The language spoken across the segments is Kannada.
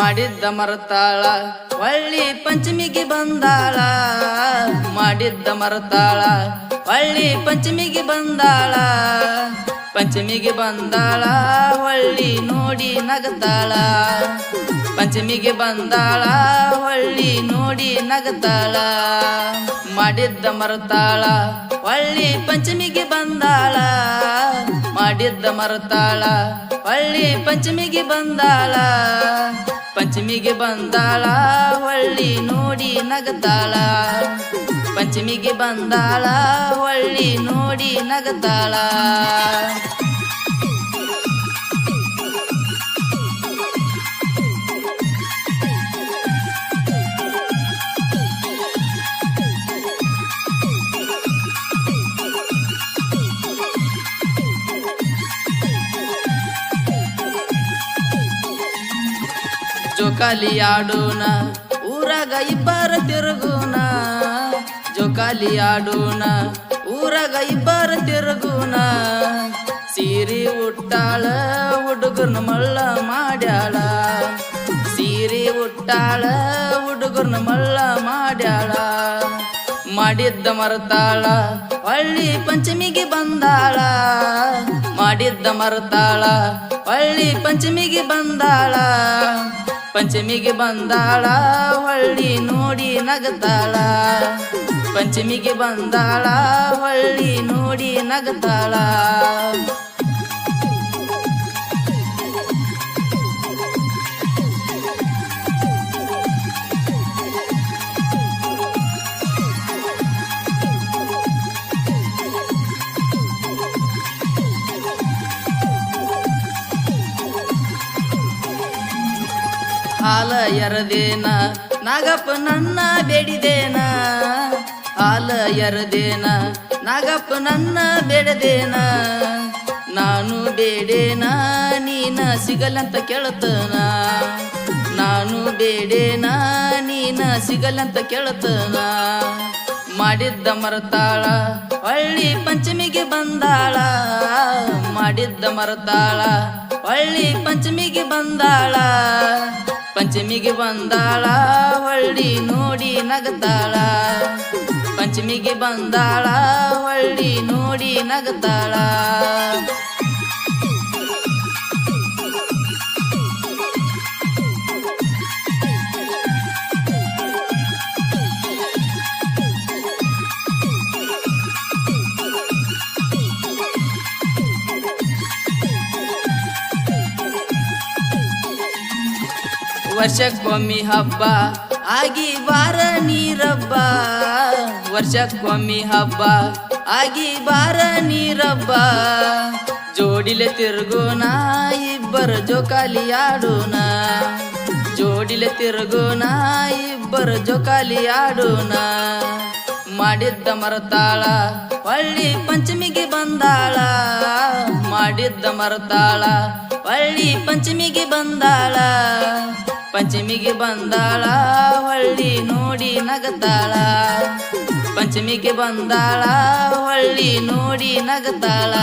ಮಾಡಿದ್ದ ಮರತಾಳ, ಒಳ್ಳಿ ಪಂಚಮಿಗೆ ಬಂದಾಳ. ಮಾಡಿದ್ದ ಮರತಾಳ, ಒಳ್ಳಿ ಪಂಚಮಿಗೆ ಬಂದಾಳ. ಪಂಚಮಿಗೆ ಬಂದಾಳ ಹೊಳ್ಳಿ ನೋಡಿ ನಗತಾಳ. ಪಂಚಮಿಗೆ ಬಂದಾಳ ಹೊಳ್ಳಿ ನೋಡಿ ನಗತಾಳ. ಮಾಡಿದ್ದ ಮರತಾಳ, ಒಳ್ಳಿ ಪಂಚಮಿಗೆ ಬಂದಾಳ. ಮಾಡಿದ್ದ ಮರತಾಳ. ಹೊಳ್ಳಿ ಪಂಚಮಿಗೆ ಬಂದಾಳ. ಪಂಚಮಿಗೆ ಬಂದಾಳ, ಹೊಳ್ಳಿ ನೋಡಿ ನಗತಾಳ. ಪಂಚಮಿಗೆ ಬಂದಾಳ, ಹೊಳ್ಳಿ ನೋಡಿ ನಗತಾಳ. ಜೋಕಾಲಿ ಆಡೋಣ ಊರಾಗ ಇಬ್ಬರ ತಿರುಗುಣ ಜೋಕಾಲಿ ಆಡೋಣ ಊರಾಗ ಇಬ್ಬರ ತಿರುಗುಣ ಸೀರೆ ಉಟ್ಟಾಳ ಹುಡುಗರ್ನ ಮಳ್ಳ ಮಾಡ್ಯಾಳ. ಸೀರೆ ಉಟ್ಟಾಳ ಹುಡುಗರ್ನ ಮಳ್ಳ ಮಾಡ್ಯಾಳ. ಮಾಡಿದ್ದ ಮರತಾಳ, ಹಳ್ಳಿ ಪಂಚಮಿಗೆ ಬಂದಾಳ. ಮಾಡಿದ್ದ ಮರತಾಳ, ಹಳ್ಳಿ ಪಂಚಮಿಗೆ ಬಂದಾಳ. ಪಂಚಮಿಗೆ ಬಂದಾಳ ಹೊಳ್ಳಿ ನೋಡಿ ನಗತಾಳ. ಪಂಚಮಿಗೆ ಬಂದಾಳ ಹೊಳ್ಳಿ ನೋಡಿ ನಗತಾಳ. ಹಾಲ ಎರದೇನ? ನಾಗಪ್ಪ ನನ್ನ ಬೇಡಿದೇನ? ಹಾಲ ಎರದೇನ? ನಾಗಪ್ಪ ನನ್ನ ಬೇಡದೇನ? ನಾನು ಬೇಡೇನ? ನೀನ ಸಿಗಲಂತ ಕೇಳತನ ನಾನು ಬೇಡೇನ? ನೀನ ಸಿಗಲಂತ ಕೇಳತನ ಮಾಡಿದ್ದ ಮರತಾಳ ಹಳ್ಳಿ ಪಂಚಮಿಗೆ ಬಂದಾಳ. ಮಾಡಿದ್ದ ಮರತಾಳ ಹೊಳ್ಳಿ ಪಂಚಮಿಗೆ ಬಂದಾಳ. ಪಂಚಮಿಗೆ ಬಂದಾಳ ಹೊಳ್ಳಿ ನೋಡಿ ನಗತಾಳ. ಪಂಚಮಿಗೆ ಬಂದಾಳ ಹೊಳ್ಳಿ ನೋಡಿ ನಗತಾಳ. ವರ್ಷಕ್ಕೊಮ್ಮಿ ಹಬ್ಬ. ಆಗಿ ಬಾರ ನೀರಬ್ಬ. ವರ್ಷಕ್ಕೊಮ್ಮಿ ಹಬ್ಬ. ಆಗಿ ಬಾರ ನೀರಬ್ಬ. ಜೋಡಿಲೆ ತಿರುಗೋಣ, ಇಬ್ಬರು ಜೋಕಾಲಿ ಆಡೋಣ ಜೋಡಿಲೆ ತಿರುಗೋಣ, ಇಬ್ಬರು ಜೋಕಾಲಿ ಆಡೋಣ ಮಾಡಿದ್ದ ಮರತಾಳ, ಹೊಳ್ಳಿ ಪಂಚಮಿಗೆ ಬಂದಾಳ. ಮಾಡಿದ್ದ ಮರತಾಳ ಹೊಳ್ಳಿ ಪಂಚಮಿಗೆ ಬಂದಾಳ. ಪಂಚಮಿಗೆ ಬಂದಾಳ ಹೊಳ್ಳಿ ನೋಡಿ ನಗತಾಳ. ಪಂಚಮಿಗೆ ಬಂದಾಳ ಹೊಳ್ಳಿ ನೋಡಿ ನಗತಾಳ.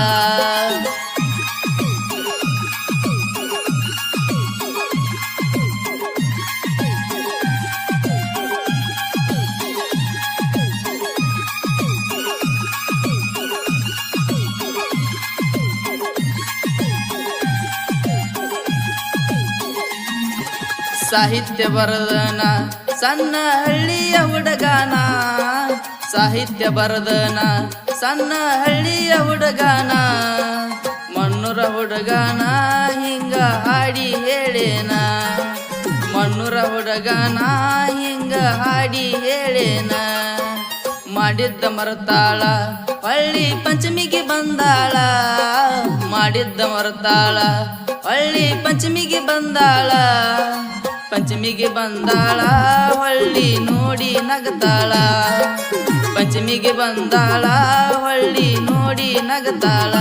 ಸಾಹಿತ್ಯ ಬರದನ, ಸಣ್ಣ ಹಳ್ಳಿಯ ಹುಡುಗನ. ಸಾಹಿತ್ಯ ಬರದನ, ಸಣ್ಣ ಹಳ್ಳಿಯ ಹುಡುಗನ. ಮಣ್ಣುರ ಹುಡುಗನ ಹಿಂಗ ಹಾಡಿ ಹೇಳೇನ. ಮಣ್ಣುರ ಹುಡುಗನ ಹಿಂಗ ಹಾಡಿ ಹೇಳೇನ. ಮಾಡಿದ್ದ ಮರತಾಳ ಹಳ್ಳಿ ಪಂಚಮಿಗೆ ಬಂದಾಳ. ಮಾಡಿದ್ದ ಮರತಾಳ ಹಳ್ಳಿ ಪಂಚಮಿಗೆ ಬಂದಾಳ ಪಂಚಮಿಗೆ ಬಂದಾಳ ಹೊಳ್ಳಿ ನೋಡಿ ನಗತಾಳ. ಪಂಚಮಿಗೆ ಬಂದಾಳ ಹೊಳ್ಳಿ ನೋಡಿ ನಗತಾಳ.